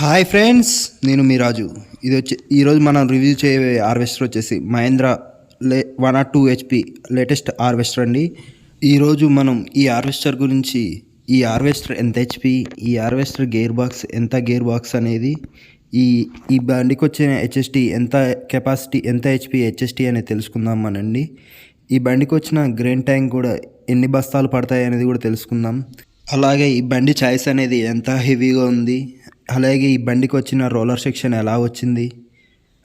Hi friends నేను మీ రాజు. ఇది వచ్చి ఈరోజు మనం రివ్యూ చేయే హార్వెస్టర్ వచ్చేసి మహేంద్ర లే one or two HP latest harvester అండి. ఈరోజు మనం ఈ హార్వెస్టర్ గురించి ఈ హార్వెస్టర్ ఎంత హెచ్పి ఈ హార్వెస్టర్ గేర్ బాక్స్ ఎంత గేర్ బాక్స్ అనేది ఈ ఈ బండికి వచ్చిన హెచ్ఎస్టి ఎంత కెపాసిటీ ఎంత హెచ్పి హెచ్ఎస్టి అనేది తెలుసుకుందాం మనండి ఈ బండికి వచ్చిన గ్రెయిన్ ట్యాంక్ కూడా ఎన్ని బస్తాలు పడతాయి అనేది కూడా తెలుసుకుందాం. అలాగే ఈ బండి చాయిస్ అనేది ఎంత హెవీగా ఉంది అలాగే ఈ బండికి వచ్చిన రోలర్ సెక్షన్ ఎలా వచ్చింది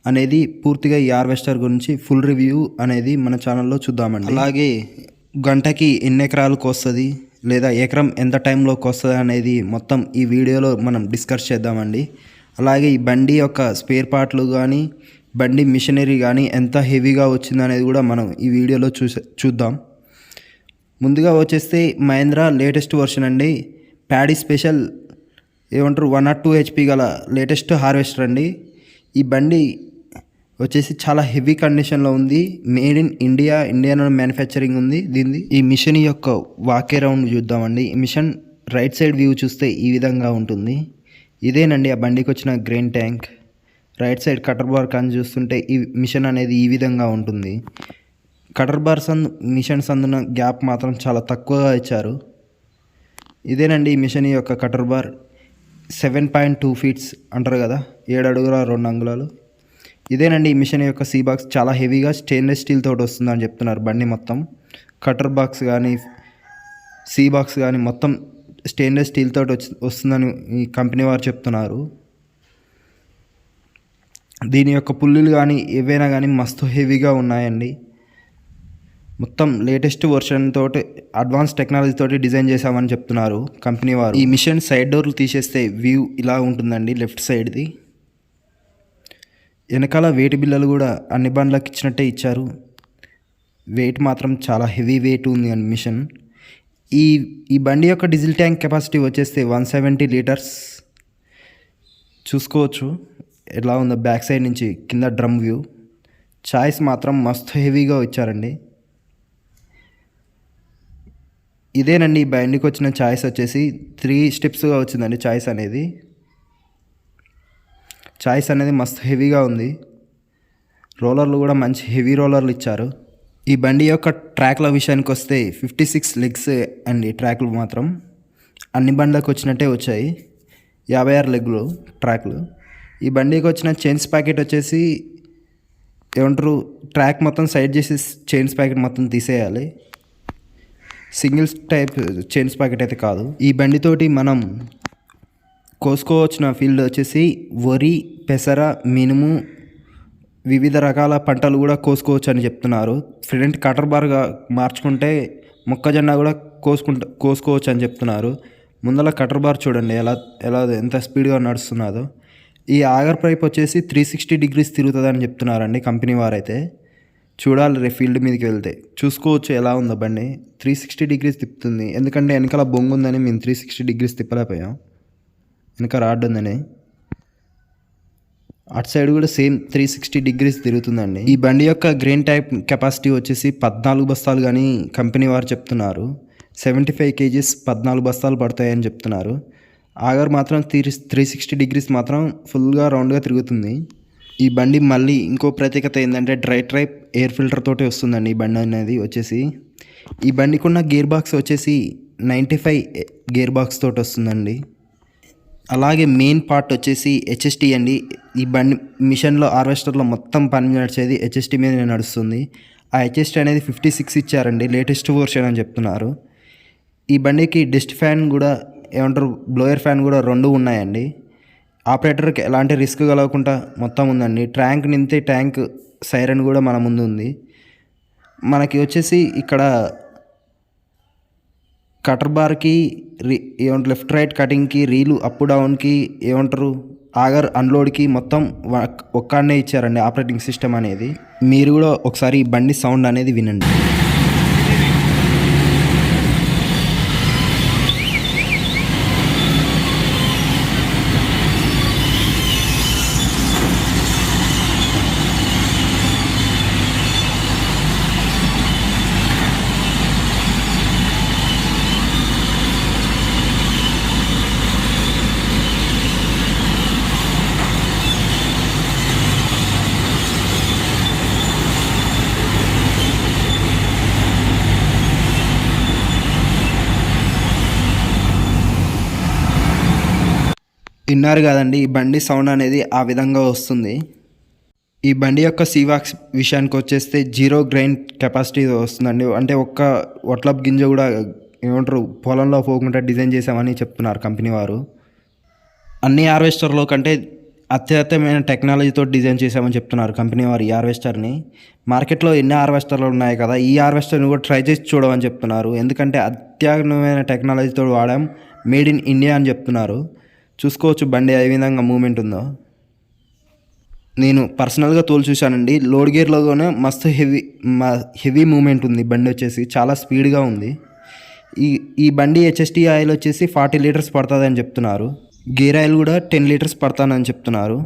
అనేది పూర్తిగా ఈ హార్వెస్టర్ గురించి ఫుల్ రివ్యూ అనేది మన ఛానల్లో చూద్దామండి. అలాగే గంటకి ఎన్ని ఎకరాలకు వస్తుంది లేదా ఎకరం ఎంత టైంలోకి వస్తుంది అనేది మొత్తం ఈ వీడియోలో మనం డిస్కస్ చేద్దామండి. అలాగే ఈ బండి యొక్క స్పేర్ పార్ట్లు కానీ బండి మిషనరీ కానీ ఎంత హెవీగా వచ్చింది అనేది కూడా మనం ఈ వీడియోలో చూసే చూద్దాం. ముందుగా వచ్చేస్తే మహేంద్ర లేటెస్ట్ వర్షన్ అండి. ప్యాడీ స్పెషల్ ఏమంటారు వన్ ఆర్ టూ హెచ్పి గల లేటెస్ట్ హార్వెస్టర్ అండి. ఈ బండి వచ్చేసి చాలా హెవీ కండిషన్లో ఉంది. Made in India Indian manufacturing ఉంది. దీనిది ఈ మిషన్ యొక్క వాకే రౌండ్ చూద్దామండి. ఈ మిషన్ రైట్ సైడ్ వ్యూ చూస్తే ఈ విధంగా ఉంటుంది. ఇదేనండి ఆ బండికి వచ్చిన grain tank. Right side cutter bar కానీ చూస్తుంటే ఈ మిషన్ అనేది ఈ విధంగా ఉంటుంది. కటర్ బార్స్ అందు మిషన్స్ అందున గ్యాప్ మాత్రం చాలా తక్కువగా ఇచ్చారు. ఇదేనండి ఈ మిషన్ యొక్క cutter bar. Seven point two feets అంటారు కదా ఏడు అడుగుల రెండు అంగుళాలు. ఇదేనండి ఈ మిషన్ యొక్క సీ బాక్స్. చాలా హెవీగా స్టెయిన్లెస్ స్టీల్ తోటి వస్తుందని చెప్తున్నారు బండి మొత్తం. కటర్ బాక్స్ కానీ సీ బాక్స్ కానీ మొత్తం స్టెయిన్లెస్ స్టీల్ తోటి వచ్చి వస్తుందని ఈ కంపెనీ వారు చెప్తున్నారు. దీని యొక్క పుల్లులు కానీ ఏవైనా కానీ మస్తు హెవీగా ఉన్నాయండి. మొత్తం లేటెస్ట్ వర్షన్ తోటి అడ్వాన్స్ టెక్నాలజీ తోటి డిజైన్ చేశామని చెప్తున్నారు కంపెనీ వారు. ఈ మిషన్ సైడ్ డోర్లు తీసేస్తే వ్యూ ఇలా ఉంటుందండి లెఫ్ట్ సైడ్ది వెనకాల వెయిట్ బిల్లలు కూడా అన్ని బండ్లకు ఇచ్చినట్టే ఇచ్చారు. వెయిట్ మాత్రం చాలా హెవీ వెయిట్ ఉంది అని మిషన్ ఈ ఈ బండి యొక్క డీజిల్ ట్యాంక్ కెపాసిటీ వచ్చేస్తే వన్ సెవెంటీ లీటర్స్ చూసుకోవచ్చు ఎలా ఉందో బ్యాక్ సైడ్ నుంచి కింద డ్రమ్ వ్యూ చాయిస్ మాత్రం మస్తు హెవీగా ఇచ్చారండి. ఇదేనండి ఈ బండికి వచ్చిన చాయిస్ వచ్చేసి త్రీ స్టెప్స్గా వచ్చిందండి చాయిస్ అనేది. చాయిస్ అనేది మస్తు హెవీగా ఉంది. రోలర్లు కూడా మంచి హెవీ రోలర్లు ఇచ్చారు. ఈ బండి యొక్క ట్రాక్ల విషయానికి వస్తే ఫిఫ్టీ సిక్స్ లెగ్స్ అండి ట్రాక్లు మాత్రం. అన్ని బండ్లకు వచ్చినట్టే వచ్చాయి. యాభై ఆరు లెగ్లు ట్రాక్లు. ఈ బండికి వచ్చిన చైన్స్ ప్యాకెట్ వచ్చేసి ఏమంటారు ట్రాక్ మొత్తం సైడ్ చేసి చైన్స్ ప్యాకెట్ మొత్తం తీసేయాలి. సింగిల్ టైప్ చైన్స్ ప్యాకెట్ అయితే కాదు. ఈ బండితోటి మనం కోసుకోవచ్చిన ఫీల్డ్ వచ్చేసి వరి పెసర మినుము వివిధ రకాల పంటలు కూడా కోసుకోవచ్చు అని చెప్తున్నారు ఫ్రెంట్ కటర్ బార్గా మార్చుకుంటే మొక్కజొన్న కూడా కోసుకుంటా కోసుకోవచ్చు అని చెప్తున్నారు. ముందల కటర్ బార్ చూడండి ఎలా ఎలా ఎంత స్పీడ్గా నడుస్తున్నదో. ఈ ఆగర్ పైప్ వచ్చేసి త్రీ సిక్స్టీ డిగ్రీస్ తిరుగుతుందని చెప్తున్నారండి కంపెనీ వారైతే. చూడాలి రే ఫీల్డ్ మీదకి వెళ్తే. చూసుకోవచ్చు ఎలా ఉందో బండి. త్రీ సిక్స్టీ డిగ్రీస్ తిప్పుతుంది. ఎందుకంటే వెనకాల బొంగు ఉందని మేము త్రీ సిక్స్టీ డిగ్రీస్ తిప్పలేకపోయాం. వెనక రాడ్ ఉందని. అటు సైడ్ కూడా సేమ్ త్రీ సిక్స్టీ డిగ్రీస్ తిరుగుతుందండి. ఈ బండి యొక్క గ్రెయిన్ టైప్ కెపాసిటీ వచ్చేసి పద్నాలుగు బస్తాలు కానీ కంపెనీ వారు చెప్తున్నారు. సెవెంటీ ఫైవ్ కేజీస్ పద్నాలుగు బస్తాలు పడతాయని చెప్తున్నారు. ఆగర్ మాత్రం త్రీ త్రీ సిక్స్టీ డిగ్రీస్ మాత్రం ఫుల్గా రౌండ్గా తిరుగుతుంది. ఈ బండి మళ్ళీ ఇంకో ప్రత్యేకత ఏంటంటే డ్రై ట్రైప్ ఎయిర్ ఫిల్టర్ తోటి వస్తుందండి ఈ బండి అనేది వచ్చేసి. ఈ బండికి ఉన్న గేర్ బాక్స్ వచ్చేసి నైంటీ ఫైవ్ గేర్ బాక్స్ తోటి వస్తుందండి. అలాగే మెయిన్ పార్ట్ వచ్చేసి హెచ్ఎస్టీ అండి. ఈ బండి మిషన్లో హార్వెస్టర్లో మొత్తం పని నడిచేది హెచ్ఎస్టీ మీద నడుస్తుంది. ఆ హెచ్ఎస్టీ అనేది ఫిఫ్టీ సిక్స్ ఇచ్చారండి లేటెస్ట్ వర్షన్ అని చెప్తున్నారు. ఈ బండికి డస్ట్ ఫ్యాన్ కూడా ఏమంటారు బ్లోయర్ ఫ్యాన్ కూడా రెండు ఉన్నాయండి. ఆపరేటర్కి ఎలాంటి రిస్క్ కలగకుండా మొత్తం ఉందండి. ట్యాంక్ నింతే ట్యాంక్ సైరన్ కూడా మన ముందు ఉంది. మనకి వచ్చేసి ఇక్కడ కటర్ బార్కి రీ ఏమంటారు లెఫ్ట్ రైట్ కటింగ్కి రీలు అప్ డౌన్కి ఏమంటారు ఆగర్ అన్లోడ్కి మొత్తం ఒక్కడనే ఇచ్చారండి ఆపరేటింగ్ సిస్టమ్ అనేది. మీరు కూడా ఒకసారి బండి సౌండ్ అనేది వినండి. విన్నారు కదండి ఈ బండి సౌండ్ అనేది ఆ విధంగా వస్తుంది. ఈ బండి యొక్క సీవాక్స్ విషయానికి వచ్చేస్తే జీరో గ్రైన్ కెపాసిటీ వస్తుందండి. అంటే ఒక్క వట్లప్ గింజ కూడా ఏమంటారు పొలంలో పోకుండా డిజైన్ చేసామని చెప్తున్నారు కంపెనీ వారు. అన్ని హార్వెస్టర్లో కంటే అత్యతమైన టెక్నాలజీతో డిజైన్ చేసామని చెప్తున్నారు కంపెనీ వారు ఈ హార్వెస్టర్ని. మార్కెట్లో ఎన్ని హార్వెస్టర్లు ఉన్నాయి కదా ఈ హార్వెస్టర్ని కూడా ట్రై చేసి చూడమని చెప్తున్నారు. ఎందుకంటే అత్యాధునమైన టెక్నాలజీతో వాడాం మేడ్ ఇన్ ఇండియా అని చెప్తున్నారు. చూసుకోవచ్చు బండి ఏ విధంగా మూమెంట్ ఉందో. నేను పర్సనల్గా తోలు చూశానండి. లోడ్ గేర్లోనే మస్తు హెవీ మా హెవీ మూమెంట్ ఉంది బండి వచ్చేసి. చాలా స్పీడ్గా ఉంది. ఈ ఈ బండి హెచ్ఎస్టీ ఆయిల్ వచ్చేసి ఫార్టీ లీటర్స్ పడుతుందని చెప్తున్నారు. గేర్ ఆయిల్ కూడా టెన్ లీటర్స్ పడతానని చెప్తున్నారు.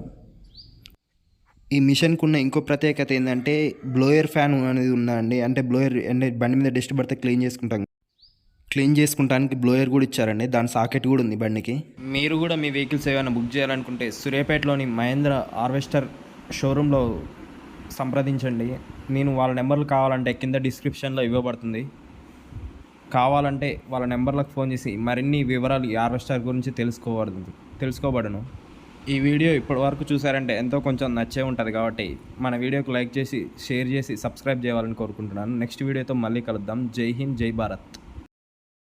ఈ మిషన్కి ఉన్న ఇంకో ప్రత్యేకత ఏంటంటే బ్లోయర్ ఫ్యాన్ అనేది ఉందండి. అంటే బ్లోయర్ అంటే బండి మీద డస్ట్ పడితే క్లీన్ చేసుకుంటాం క్లీన్ చేసుకుంటానికి బ్లోయర్ కూడా ఇచ్చారండి. దాని సాకెట్ కూడా ఉంది బండికి. మీరు కూడా మీ వెహికల్స్ ఏమైనా బుక్ చేయాలనుకుంటే సూర్యాపేటలోని మహేంద్ర హార్వెస్టర్ షోరూంలో సంప్రదించండి. నేను వాళ్ళ నెంబర్లు కావాలంటే కింద డిస్క్రిప్షన్లో ఇవ్వబడుతుంది. కావాలంటే వాళ్ళ నెంబర్లకు ఫోన్ చేసి మరిన్ని వివరాలు ఈ హార్వెస్టర్ గురించి తెలుసుకోబడుతుంది తెలుసుకోబడను. ఈ వీడియో ఇప్పటి వరకు చూసారంటే ఎంతో కొంచెం నచ్చే ఉంటుంది కాబట్టి మన వీడియోకి లైక్ చేసి షేర్ చేసి సబ్స్క్రైబ్ చేయాలని కోరుకుంటున్నాను. నెక్స్ట్ వీడియోతో మళ్ళీ కలుద్దాం. జై హింద్ జై భారత్.